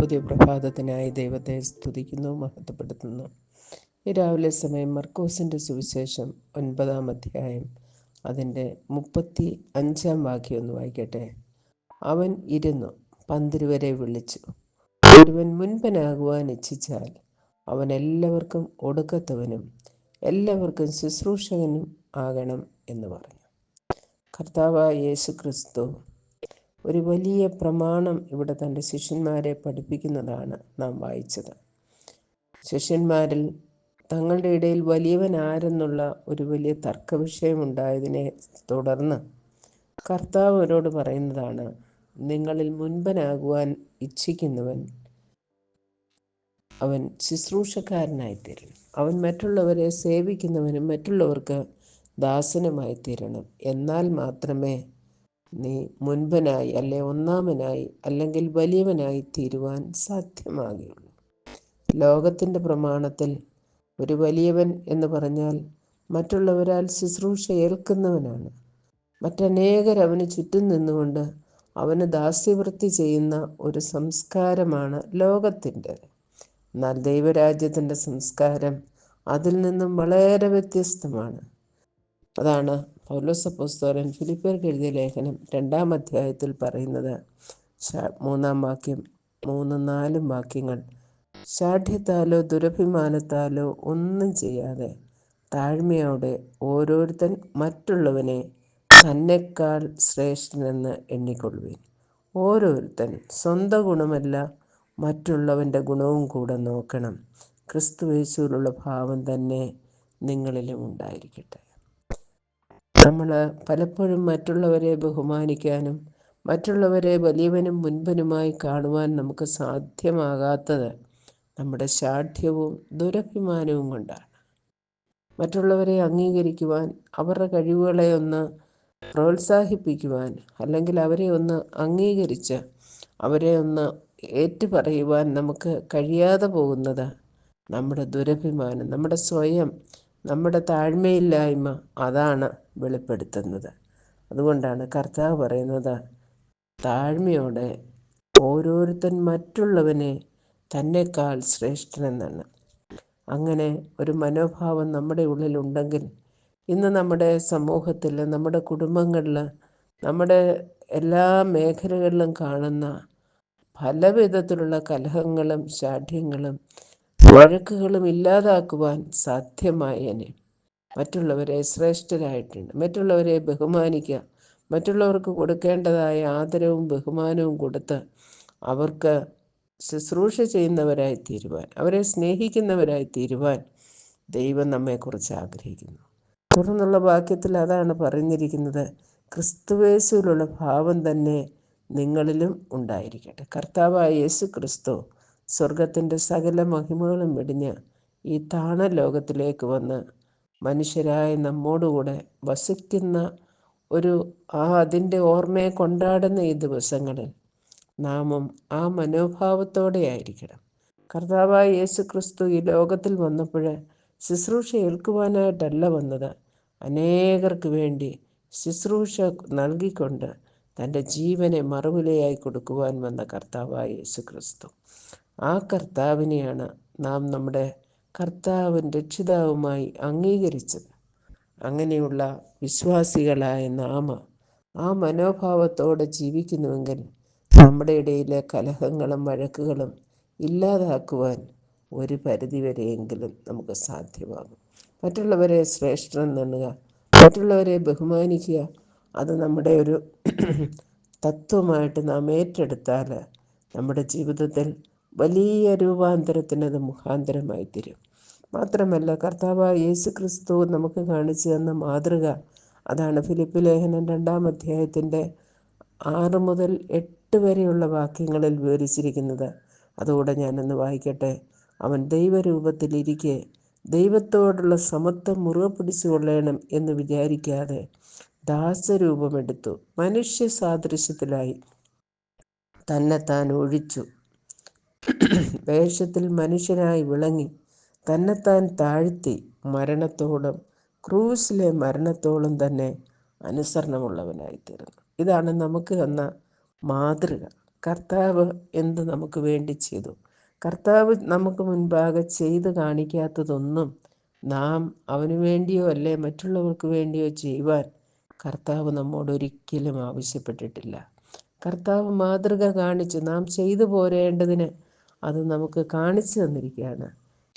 പുതിയ പ്രഭാതത്തിനായി ദൈവത്തെ സ്തുതിക്കുന്നു മഹത്വപ്പെടുത്തുന്നു. ഈ രാവിലെ സമയം മർക്കോസിന്റെ സുവിശേഷം ഒൻപതാം അധ്യായം അതിന്റെ മുപ്പത്തി അഞ്ചാം വാക്യം ഒന്ന് വായിക്കട്ടെ. അവൻ ഇരുന്നു പന്തിരുവരെ വിളിച്ചു. ഒരുവൻ മുൻപനാകുവാൻ ഇച്ഛിച്ചാൽ അവൻ എല്ലാവർക്കും ഒടുക്കത്തവനും എല്ലാവർക്കും ശുശ്രൂഷകനും ആകണം എന്ന് പറഞ്ഞു. കർത്താവായ യേശു ക്രിസ്തു ഒരു വലിയ പ്രമാണം ഇവിടെ തന്റെ ശിഷ്യന്മാരെ പഠിപ്പിക്കുന്നതാണ് നാം വായിച്ചത്. ശിഷ്യന്മാരിൽ തങ്ങളുടെ ഇടയിൽ വലിയവൻ ആരെന്നുള്ള ഒരു വലിയ തർക്ക വിഷയമുണ്ടായതിനെ തുടർന്ന് കർത്താവ് അവരോട് പറയുന്നതാണ് നിങ്ങളിൽ മുൻപനാകുവാൻ ഇച്ഛിക്കുന്നവൻ അവൻ ശുശ്രൂഷക്കാരനായിത്തീരണം. അവൻ മറ്റുള്ളവരെ സേവിക്കുന്നവനും മറ്റുള്ളവർക്ക് ദാസനുമായി തീരണം എന്നാൽ മാത്രമേ നീ മുൻപനായി അല്ലെ ഒന്നാമനായി അല്ലെങ്കിൽ വലിയവനായി തീരുവാൻ സാധ്യമാകുകയുള്ളൂ ലോകത്തിന്റെ പ്രമാണത്തിൽ ഒരു വലിയവൻ എന്ന് പറഞ്ഞാൽ മറ്റുള്ളവരാൽ ശുശ്രൂഷ ഏൽക്കുന്നവനാണ്. മറ്റനേകർ അവന് ചുറ്റും നിന്നുകൊണ്ട് അവന് ദാസ്യവൃത്തി ചെയ്യുന്ന ഒരു സംസ്കാരമാണ് ലോകത്തിന്റെ. എന്നാൽ ദൈവരാജ്യത്തിന്റെ സംസ്കാരം അതിൽ നിന്നും വളരെ വ്യത്യസ്തമാണ്. അതാണ് പൗലോസപ്പോസ്തോലൻ ഫിലിപ്പർക്ക് എഴുതിയ ലേഖനം രണ്ടാം അധ്യായത്തിൽ പറയുന്നത്. മൂന്നാം വാക്യം മൂന്ന് നാലും വാക്യങ്ങൾ. ശാഠ്യത്താലോ ദുരഭിമാനത്താലോ ഒന്നും ചെയ്യാതെ താഴ്മയോടെ ഓരോരുത്തൻ മറ്റുള്ളവനെ തന്നെക്കാൾ ശ്രേഷ്ഠനെന്ന് എണ്ണിക്കൊള്ളുവിൻ. ഓരോരുത്തൻ സ്വന്തം ഗുണമല്ല മറ്റുള്ളവന്റെ ഗുണവും കൂടെ നോക്കണം. ക്രിസ്തുവേശുവിലുള്ള ഭാവം തന്നെ നിങ്ങളിലും ഉണ്ടായിരിക്കട്ടെ. നമ്മൾ പലപ്പോഴും മറ്റുള്ളവരെ ബഹുമാനിക്കാനും മറ്റുള്ളവരെ വലിയവനും മുൻപനുമായി കാണുവാൻ നമുക്ക് സാധ്യമാകാത്തത് നമ്മുടെ ശാഠ്യവും ദുരഭിമാനവും കൊണ്ടാണ്. മറ്റുള്ളവരെ അംഗീകരിക്കുവാൻ അവരുടെ കഴിവുകളെ ഒന്ന് പ്രോത്സാഹിപ്പിക്കുവാൻ അല്ലെങ്കിൽ അവരെ ഒന്ന് അംഗീകരിച്ച് അവരെ ഒന്ന് ഏറ്റുപറയുവാൻ നമുക്ക് കഴിയാതെ പോകുന്നത് നമ്മുടെ ദുരഭിമാനം നമ്മുടെ സ്വയം നമ്മുടെ താഴ്മയില്ലായ്മ അതാണ് വെളിപ്പെടുത്തുന്നത്. അതുകൊണ്ടാണ് കർത്താവ് പറയുന്നത് താഴ്മയോടെ ഓരോരുത്തൻ മറ്റുള്ളവനെ തന്നെക്കാൾ ശ്രേഷ്ഠനെന്നാണ്. അങ്ങനെ ഒരു മനോഭാവം നമ്മുടെ ഉള്ളിൽ ഉണ്ടെങ്കിൽ ഇന്ന് നമ്മുടെ സമൂഹത്തിൽ നമ്മുടെ കുടുംബങ്ങളിൽ നമ്മുടെ എല്ലാ മേഖലകളിലും കാണുന്ന പല കലഹങ്ങളും ശാഠ്യങ്ങളും വഴക്കുകളും ഇല്ലാതാക്കുവാൻ സാധ്യമായേനെ. മറ്റുള്ളവരെ ശ്രേഷ്ഠരായിട്ടുണ്ട്. മറ്റുള്ളവരെ ബഹുമാനിക്കുക. മറ്റുള്ളവർക്ക് കൊടുക്കേണ്ടതായ ആദരവും ബഹുമാനവും കൊടുത്ത് അവർക്ക് ശുശ്രൂഷ ചെയ്യുന്നവരായി തീരുവാൻ അവരെ സ്നേഹിക്കുന്നവരായി തീരുവാൻ ദൈവം നമ്മെക്കുറിച്ച് ആഗ്രഹിക്കുന്നു. തുടർന്നുള്ള വാക്യത്തിൽ അതാണ് പറഞ്ഞിരിക്കുന്നത് ക്രിസ്തുവേശുവിലുള്ള ഭാവം തന്നെ നിങ്ങളിലും ഉണ്ടായിരിക്കട്ടെ. കർത്താവായ യേശു ക്രിസ്തു സ്വർഗത്തിന്റെ സകല മഹിമകളും വെടിഞ്ഞ് ഈ താണ ലോകത്തിലേക്ക് വന്ന് മനുഷ്യരായ നമ്മോടുകൂടെ വസിക്കുന്ന ഒരു ആ അതിന്റെ ഓർമ്മയെ കൊണ്ടാടുന്ന ഈ ദിവസങ്ങളിൽ നാമും ആ മനോഭാവത്തോടെ ആയിരിക്കണം. കർത്താവായ യേശു ക്രിസ്തു ഈ ലോകത്തിൽ വന്നപ്പോൾ ശുശ്രൂഷ ഏൽക്കുവാനായിട്ടല്ല വന്നത്. അനേകർക്ക് വേണ്ടി ശുശ്രൂഷ നൽകിക്കൊണ്ട് തന്റെ ജീവനെ മറുവിലയായി കൊടുക്കുവാൻ വന്ന കർത്താവായ യേശു ക്രിസ്തു ആ കർത്താവിനെയാണ് നാം നമ്മുടെ കർത്താവും രക്ഷിതാവുമായി അംഗീകരിച്ചത്. അങ്ങനെയുള്ള വിശ്വാസികളായ നാമ ആ മനോഭാവത്തോടെ ജീവിക്കുന്നുവെങ്കിൽ നമ്മുടെ ഇടയിലെ കലഹങ്ങളും വഴക്കുകളും ഇല്ലാതാക്കുവാൻ ഒരു പരിധിവരെയെങ്കിലും നമുക്ക് സാധ്യമാകും. മറ്റുള്ളവരെ ശ്രേഷ്ഠനെണ്ണുക മറ്റുള്ളവരെ ബഹുമാനിക്കുക അത് നമ്മുടെ ഒരു തത്വമായിട്ട് നാം ഏറ്റെടുത്താൽ നമ്മുടെ ജീവിതത്തിൽ വലിയ രൂപാന്തരത്തിന് അത് മുഖാന്തരമായി തീരും മാത്രമല്ല കർത്താവ് യേശു ക്രിസ്തു നമുക്ക് കാണിച്ചു തന്ന മാതൃക അതാണ് ഫിലിപ്പ് ലേഖനം രണ്ടാം അധ്യായത്തിന്റെ ആറ് മുതൽ എട്ട് വരെയുള്ള വാക്യങ്ങളിൽ വിവരിച്ചിരിക്കുന്നത്. അതുകൂടെ ഞാനൊന്ന് വായിക്കട്ടെ. അവൻ ദൈവരൂപത്തിലിരിക്കെ ദൈവത്തോടുള്ള സമത്വം മുറുകെ പിടിച്ചു കൊള്ളണം എന്ന് വിചാരിക്കാതെ ദാസരൂപമെടുത്തു. മനുഷ്യ സാദൃശ്യത്തിലായി. തന്നെത്താൻ ഒഴിച്ചു. വേഷത്തിൽ മനുഷ്യനായി വിളങ്ങി തന്നെത്താൻ താഴ്ത്തി മരണത്തോടും ക്രൂസിലെ മരണത്തോളം തന്നെ അനുസരണമുള്ളവനായി തീർന്നു ഇതാണ് നമുക്ക് തന്ന മാതൃക. കർത്താവ് എന്ത് നമുക്ക് വേണ്ടി ചെയ്തു? കർത്താവ് നമുക്ക് മുൻപാകെ ചെയ്ത് കാണിക്കാത്തതൊന്നും നാം അവന് വേണ്ടിയോ അല്ലേ മറ്റുള്ളവർക്ക് വേണ്ടിയോ ചെയ്യുവാൻ കർത്താവ് നമ്മോട് ഒരിക്കലും ആവശ്യപ്പെട്ടിട്ടില്ല. കർത്താവ് മാതൃക കാണിച്ചു നാം ചെയ്തു പോരേണ്ടതിന് അത് നമുക്ക് കാണിച്ചു തന്നിരിക്കുകയാണ്.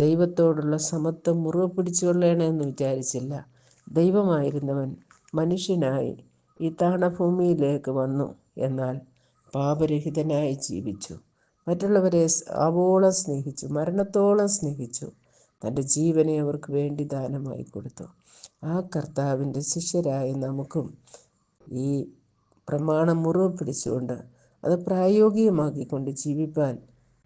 ദൈവത്തോടുള്ള സമത്വം മുറുകെ പിടിച്ചുകൊള്ളണമെന്ന് വിചാരിച്ചില്ല. ദൈവമായിരുന്നവൻ മനുഷ്യനായി ഈ താണഭൂമിയിലേക്ക് വന്നു എന്നാൽ പാപരഹിതനായി ജീവിച്ചു. മറ്റുള്ളവരെ ആവോളം സ്നേഹിച്ചു മരണത്തോളം സ്നേഹിച്ചു. തന്റെ ജീവനെ അവർക്ക് വേണ്ടി ദാനമായി കൊടുത്തു. ആ കർത്താവിന്റെ ശിഷ്യരായ നമുക്കും ഈ പ്രമാണം മുറിവ് പിടിച്ചുകൊണ്ട് അത് പ്രായോഗികമാക്കിക്കൊണ്ട് ജീവിപ്പാൻ